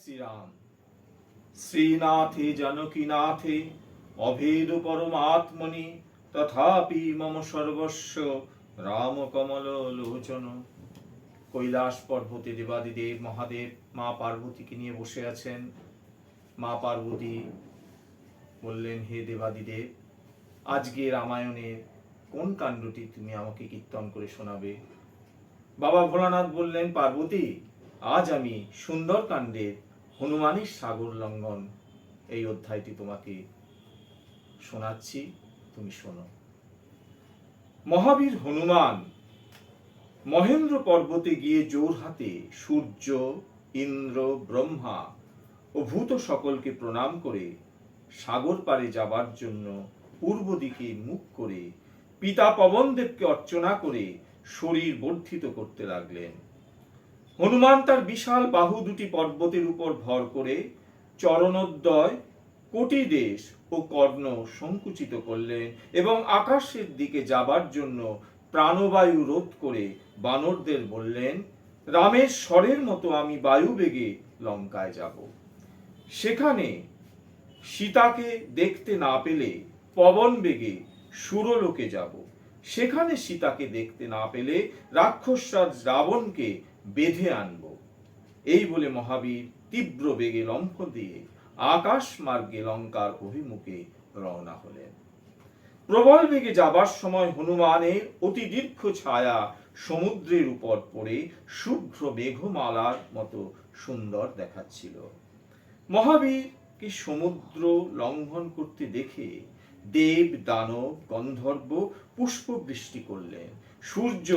শ্রীরাম। শ্রীনাথে জানকীনাথে অভেদ পরমাত্মনি, তথাপি মম সর্বস্ব রাম কমল লোচন কৈলাস পর্বতে দেবাদিদেব মহাদেব মা পার্বতীকে নিয়ে বসে আছেন। মা পার্বতী বললেন, হে দেবাদিদেব, আজকে রামায়ণের কোন কাণ্ডটি তুমি আমাকে কীর্তন করে শোনাবে? বাবা ভোলানাথ বললেন, পার্বতী, আজ আমি সুন্দর কাণ্ডের হনুমানের সাগর লঙ্ঘন। এই অধ্যায়টি তোমাকে শোনাচ্ছি, তুমি শোনো। মহাবীর হনুমান, মহেন্দ্র পর্বতে গিয়ে জোর হাতে সূর্য, ইন্দ্র, ব্রহ্মা ও ভূত সকলকে প্রণাম করে সাগর পারে যাবার জন্য পূর্ব দিকে মুখ করে পিতা পবনদেবকে অর্চনা করে শরীর বর্ধিত করতে লাগলেন। হনুমান তার বিশাল বাহু দুটি পর্বতের উপর ভর করে চরণোদ্দয়, কোটি দেশ ও কর্ণ সংকুচিত করলেন এবং আকাশের দিকে যাবার জন্য প্রাণবায়ু রোধ করে বানরদের বললেন রামের স্বরের মতো আমি বায়ু বেগে লঙ্কায় যাব। সেখানে সীতাকে দেখতে না পেলে পবন বেগে সুরলোকে যাব। সেখানে সীতাকে দেখতে না পেলে রাক্ষসরাজ রাবণকে বেঁধে আনব। এই বলে মহাবীর তীব্র বেগে লম্ফ দিয়ে আকাশ মার্গে লঙ্কার অভিমুখে রওনা হলেন। প্রবল বেগে যাবার সময় হনুমানের অতি দীর্ঘ ছায়া সমুদ্রের উপর পড়ে শুভ্র মেঘমালার মতো সুন্দর দেখাচ্ছিল। মহাবীরকে সমুদ্র লঙ্ঘন করতে দেখে দেব, দানব, গন্ধর্ব পুষ্প বৃষ্টি করলেন। সূর্য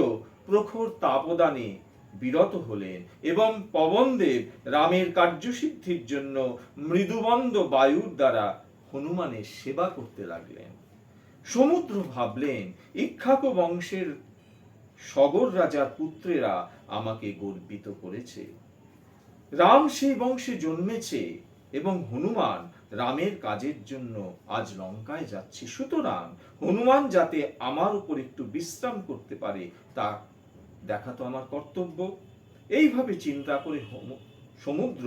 প্রখর তাপদানে বিরত হলেন এবং পবনদেব রামের কার্যসিদ্ধির জন্য মৃদুবন্দ বায়ুর দ্বারা হনুমানের সেবা করতে লাগলেন। সমুদ্র ভাবলেন, ইক্ষাক বংশের সগর রাজার পুত্রেরা আমাকে গর্বিত করেছে। রাম সেই বংশে জন্মেছে এবং হনুমান রামের কাজের জন্য আজ লঙ্কায় যাচ্ছে। সুতরাং হনুমান যাতে আমার উপর একটু বিশ্রাম করতে পারে, তা দেখা তো আমার কর্তব্য। এইভাবে চিন্তা করে সমুদ্র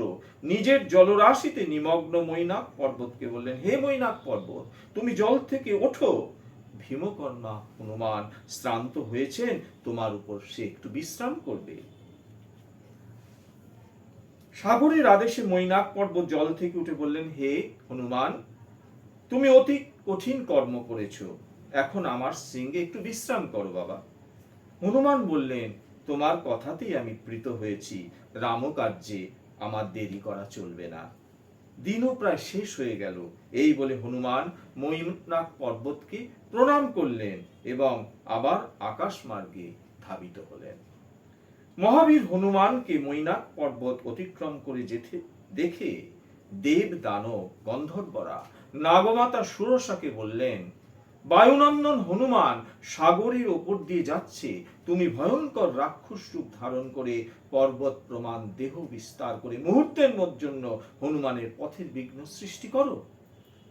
নিজের জলরাশিতে নিমগ্ন মৈনাক পর্বতকে বললেন, হে মৈনাক পর্বত, তুমি জল থেকে ওঠো। ভীমকর্মা হনুমান শ্রান্ত হয়েছেন, তোমার উপর সে একটু বিশ্রাম করবে। সাগরের আদেশে মৈনাক পর্বত জল থেকে উঠে বললেন, হে হনুমান, তুমি অতি কঠিন কর্ম করেছ। এখন আমার সঙ্গে একটু বিশ্রাম করো বাবা। হনুমান বললেন, তোমার কথাতেই আমি প্রীত হয়েছি। রামকার্যে আমার দেরি করা চলবে না। দিনও প্রায় শেষ হয়ে গেল। এই বলে হনুমান মৈনাক পর্বতকে প্রণাম করলেন এবং আবার আকাশ মার্গে ধাবিত হলেন। মহাবীর হনুমানকে মৈনাক পর্বত অতিক্রম করে যেতে দেখে দেব দানব গন্ধর্বরা নাগমাতা সুরসাকে বললেন বায়ুনন্দন হনুমান সাগরের ওপর দিয়ে যাচ্ছে। তুমি ভয়ঙ্কর রাক্ষস রূপ ধারণ করে পর্বত প্রমাণ দেহ বিস্তার করে মুহূর্তের জন্য হনুমানের পথের বিঘ্ন সৃষ্টি করো।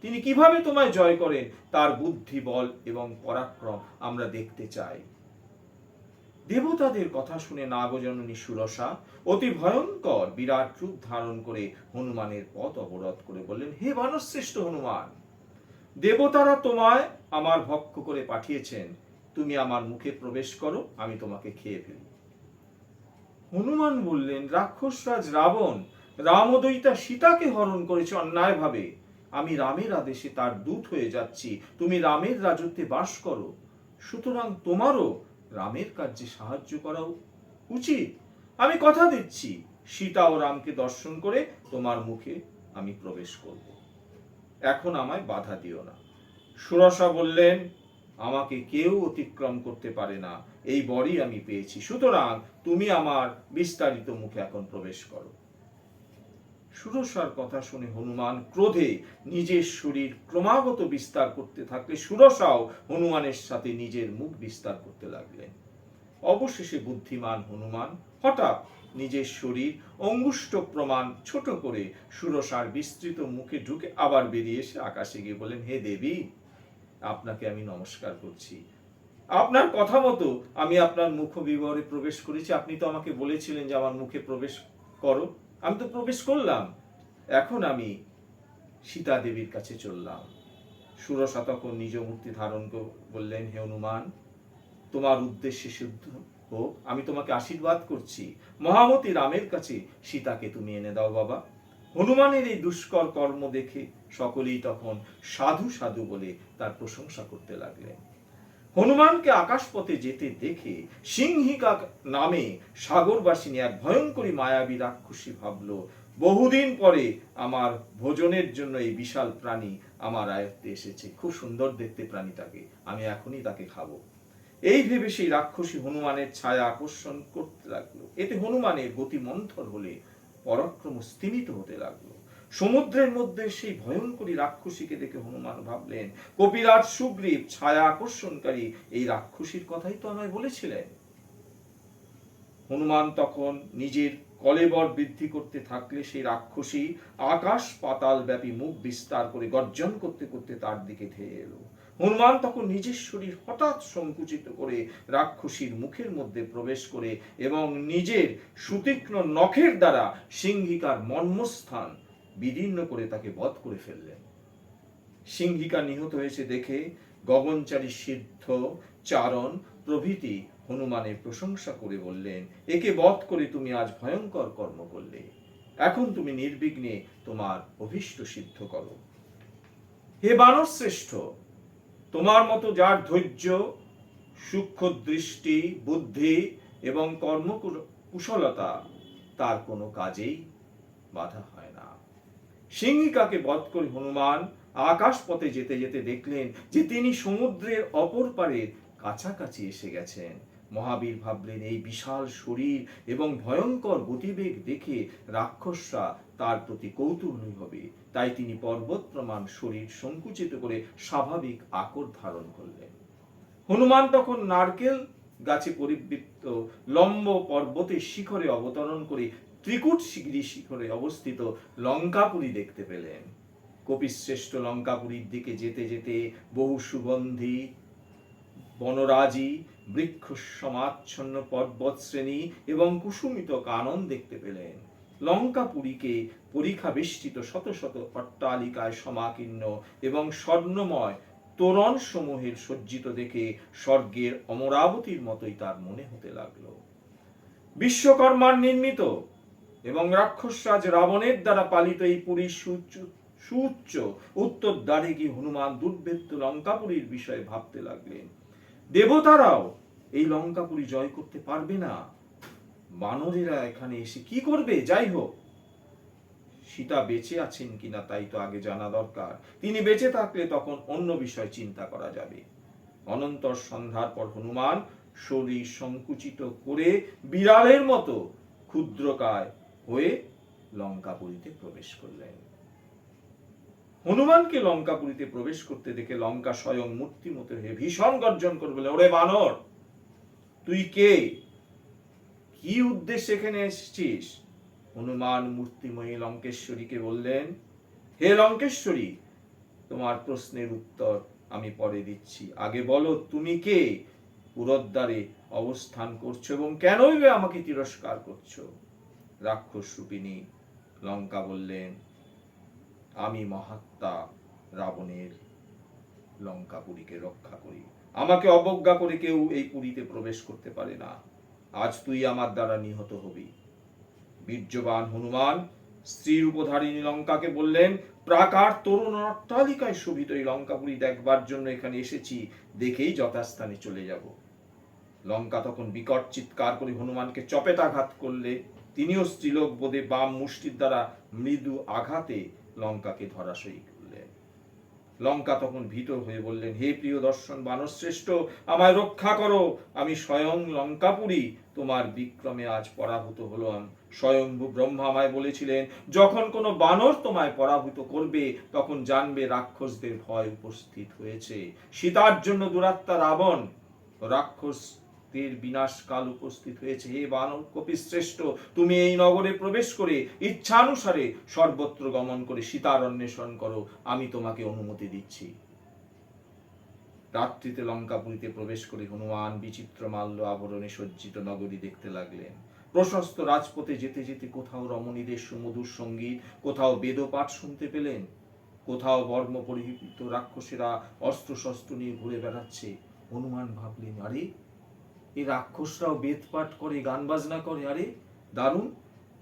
তিনি কীভাবে তোমায় জয় করেন, তার বুদ্ধি, বল এবং পরাক্রম আমরা দেখতে চাই। দেবতাদের কথা শুনে নাগজননী সুরসা অতি ভয়ঙ্কর বিরাট রূপ ধারণ করে হনুমানের পথ অবরোধ করে বললেন, হে বানশ্রেষ্ঠ হনুমান দেবতারা তোমায় আমার ভক্ষ করে পাঠিয়েছেন। তুমি আমার মুখে প্রবেশ করো, আমি তোমাকে খেয়ে ফেলি। হনুমান বললেন রাক্ষসরাজ রাবণ রামদৈতা সীতাকে হরণ করেছে অন্যায়ভাবে। আমি রামের আদেশে তার দূত হয়ে যাচ্ছি। তুমি রামের রাজত্বে বাস করো। সুতরাং তোমারও রামের কার্যে সাহায্য করা উচিত। আমি কথা দিচ্ছি। সীতা ও রামকে দর্শন করে তোমার মুখে আমি প্রবেশ করব। এখন আমায় বাধা দিও না। সুরসা বললেন, আমাকে কেউ অতিক্রম করতে পারে না। এই বরই আমি পেয়েছি। সুতরাং তুমি আমার বিস্তারিত মুখে এখন প্রবেশ করো। সুরসার কথা শুনে হনুমান ক্রোধে নিজের শরীর ক্রমাগত বিস্তার করতে থাকলে সুরসাও হনুমানের সাথে নিজের মুখ বিস্তার করতে লাগলেন। অবশেষে বুদ্ধিমান হনুমান হঠাৎ নিজের শরীর অঙ্গুষ্ট প্রমাণ ছোট করে সুরসার বিস্তৃত মুখে ঢুকে আবার বেরিয়ে এসে আকাশে গিয়ে বলেন হে দেবী, আপনাকে আমি নমস্কার করছি। আপনার কথা মতো আমি আপনার মুখ বিবরে প্রবেশ করেছি। আপনি তো আমাকে বলেছিলেন যে আমার মুখে প্রবেশ করো। আমি তো প্রবেশ করলাম। এখন আমি সীতা দেবীর কাছে চললাম। সুরসা তখন নিজ মূর্তি ধারণ বললেন, হে হনুমান তোমার উদ্দেশ্যে শুদ্ধ হোক। আমি তোমাকে আশীর্বাদ করছি। মহামতি রামের কাছে সীতাকে তুমি এনে দাও বাবা। হনুমানের এই দুষ্কর কর্ম দেখে সকলেই তখন সাধু সাধু বলে তার প্রশংসা করতে লাগলেন। হনুমানকে আকাশপথে যেতে দেখে সিংহিকা নামে সাগরবাসিনী এক ভয়ঙ্করী মায়াবী রাক্ষসী ভাবল, বহুদিন পরে আমার ভোজনের জন্য এই বিশাল প্রাণী আমার আয়ত্তে এসেছে। খুব সুন্দর দেখতে প্রাণীটাকে। আমি এখনই তাকে খাব। এই ভেবে সেই রাক্ষসী হনুমানের ছায়া আকর্ষণ করতে লাগল। এতে হনুমানের গতি মন্থর হলে পরাক্রম স্তিমিত হতে লাগল। সমুদ্রের মধ্যে সেই ভয়ঙ্করী রাক্ষসীকে দেখে হনুমান ভাবলেন, কপিরাজ সুগ্রীব, ছায়া আকর্ষণকারী, এই রাক্ষসীর কথাই তো আমায় বলেছিলেন। হনুমান তখন নিজের কলেবর বৃদ্ধি করতে থাকলে সেই রাক্ষসী আকাশ পাতাল ব্যাপী মুখ বিস্তার করে গর্জন করতে করতে তার দিকে ধেয়ে এলো। হনুমান তখন নিজের শরীর হঠাৎ সংকুচিত করে রাক্ষসীর মুখের মধ্যে প্রবেশ করে এবং নিজের সুতীক্ষ্ণ নখের দ্বারা সিংহিকার মর্মস্থান বিদীর্ণ করে তাকে বধ করে ফেললেন। সিংহিকা নিহত হয়েছে দেখে গগনচারী সিদ্ধ, চারণ প্রভৃতি হনুমানের প্রশংসা করে বললেন, একে বধ করে তুমি আজ ভয়ঙ্কর কর্ম করলে। এখন তুমি নির্বিঘ্নে তোমার অভীষ্ট সিদ্ধ করো। হে বানর শ্রেষ্ঠ তোমার মতো যার ধৈর্য, সূক্ষ্ম দৃষ্টি, বুদ্ধি এবং কর্ম কুশলতা, তার কোনো কাজেই বাধা হয় না। সিংহিকাকে বধ করে হনুমান আকাশ পথে যেতে যেতে দেখলেন যে তিনি সমুদ্রের অপর পারের কাছাকাছি এসে গেছেন। মহাবীর ভাবলেন, এই বিশাল শরীর এবং ভয়ঙ্কর গতিবেগ দেখে রাক্ষসরা তার প্রতি কৌতূহলী হবে। তাই তিনি পর্বত প্রমাণ শরীর সংকুচিত করে স্বাভাবিক আকর ধারণ করলেন। হনুমান তখন নারকেল গাছে পরিবৃত্ত লম্ব পর্বতের শিখরে অবতরণ করে ত্রিকুট শিগিরি শিখরে অবস্থিত লঙ্কাপুরী দেখতে পেলেন। কপিশ্রেষ্ঠ লঙ্কাপুরীর দিকে যেতে যেতে বহু সুগন্ধি, বনরাজি বৃক্ষ সমাচ্ছন্ন পর্বত শ্রেণি এবং কুসুমিত কানন দেখতে পেলেন। লঙ্কাপুরীকে পরীক্ষা বেষ্টিত শত শত অট্টালিকায় সমাকীর্ণ এবং স্বর্ণময় তোরণ সমূহের সজ্জিত দেখে স্বর্গের অমরাবতীর মতোই তার মনে হতে লাগল। বিশ্বকর্মার নির্মিত এবং রাক্ষসরাজ রাবণের দ্বারা পালিত এই পুরী সুচ্চ উত্তর দ্বারে কি হনুমান দুর্ভেদ্য লঙ্কাপুরীর বিষয়ে ভাবতে লাগলেন। দেবতারাও এই লঙ্কাপুরী জয় করতে পারবে না। বানরেরা এখানে এসে কি করবে? যাই হোক, সীতা বেঁচে আছেন কিনা তাই তো আগে জানা দরকার। তিনি বেঁচে থাকলে তখন অন্য বিষয় চিন্তা করা যাবে। অনন্তর সন্ধ্যার পর হনুমান শরীর সংকুচিত করে বিড়ালের মতো ক্ষুদ্রকায় হয়ে লঙ্কাপুরীতে প্রবেশ করলেন। হনুমানকে লঙ্কাপুরীতে প্রবেশ করতে দেখে লঙ্কা স্বয়ং মূর্তিমত হয়ে ভীষণ গর্জন করবে, ওরে বানর, তুই কে? কি উদ্দেশ্যে এখানে এসেছিস? হনুমান মূর্তিময়ী লঙ্কেশ্বরীকে বললেন, হে লঙ্কেশ্বরী, তোমার প্রশ্নের উত্তর আমি পরে দিচ্ছি। আগে বলো, তুমি কে? পুরদ্বারে অবস্থান করছ এবং কেনই আমাকে তিরস্কার করছ? রাক্ষস রূপিণী লঙ্কা বললেন, আমি মহাত্মা রাবণের লঙ্কা পুরীকে রক্ষা করি। আমাকে অবজ্ঞা করে কেউ এই পুরীতে প্রবেশ করতে পারে না। আজ তুই আমার দ্বারা নিহত হবি। বীর্যবান হনুমান স্ত্রী রূপধারিণী লঙ্কাকে বললেন, প্রাকার তরুণ অট্টালিকায় শোভিত এই লঙ্কাপুরী দেখবার জন্য এখানে এসেছি, দেখেই যথাস্থানে চলে যাব। লঙ্কা তখন বিকট চিৎকার করে হনুমানকে চপেটাঘাত করলে, তিনিও স্ত্রীলোক বোধে বাম মুষ্টির দ্বারা মৃদু আঘাতে লঙ্কাকে ধরাশয়ী করলেন। লঙ্কা তখন ভীত হয়ে বললেন, হে প্রিয় দর্শন বানশ্রেষ্ঠ আমায় রক্ষা করো, আমি স্বয়ং লঙ্কাপুরী তোমার বিক্রমে আজ পরাভূত হলাম। স্বয়ংভূ ব্রহ্মা আমায় বলেছিলেন, যখন কোনো বানর তোমায় পরাভূত করবে, তখন জানবে রাক্ষসদের ভয় উপস্থিত হয়েছে। সীতার জন্য দুরাত্মা রাবণ, রাক্ষসদের বিনাশকাল উপস্থিত হয়েছে। হে বানর কপি শ্রেষ্ঠ, তুমি এই নগরে প্রবেশ করে ইচ্ছানুসারে সর্বত্র গমন করে সীতার অন্বেষণ করো। আমি তোমাকে অনুমতি দিচ্ছি। রাত্রিতে লঙ্কাপুরীতে প্রবেশ করে হনুমান বিচিত্র মাল্য আবরণে সজ্জিত নগরী দেখতে লাগলেন। প্রশস্ত রাজপথে যেতে যেতে কোথাও রমণীদের সুমধুর সংগীত, কোথাও বেদপাঠ শুনতে পেলেন, কোথাও বর্ম পরিহিত রাক্ষসেরা অস্ত্র শস্ত্র নিয়ে ঘুরে বেড়াচ্ছে। হনুমান ভাবলেন, আরে এই রাক্ষসরাও বেদপাঠ করে, গান বাজনা করে, আরে, দারুণ!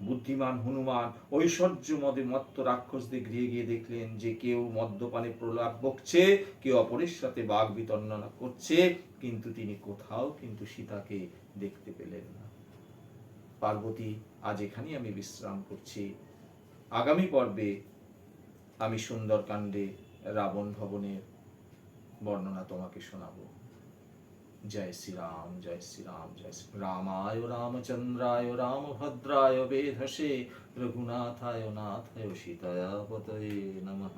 বুদ্ধিমান, হনুমান ঐশ্বর্য মদে মত্ত রাক্ষসদের গৃহে গিয়ে দেখলেন যে কেউ মদ্যপানে প্রলাপ বকছে, কেউ অপরের সাথে বাঘ বিতর্ণনা করছে, কিন্তু তিনি কোথাও কিন্তু সীতাকে দেখতে পেলেন না। পার্বতী, আজ এখানেই আমি বিশ্রাম করছি। আগামী পর্বে আমি সুন্দরকাণ্ডে রাবণ ভবনের বর্ণনা তোমাকে শোনাবো। জয় শ্রীরাম জয় শ্রীরাম জয় শ্রী রামায় রামচন্দ্রায় রামভদ্রায় বেধসে রঘুনাথায় নাথায় সীতায় পতয়ে নমঃ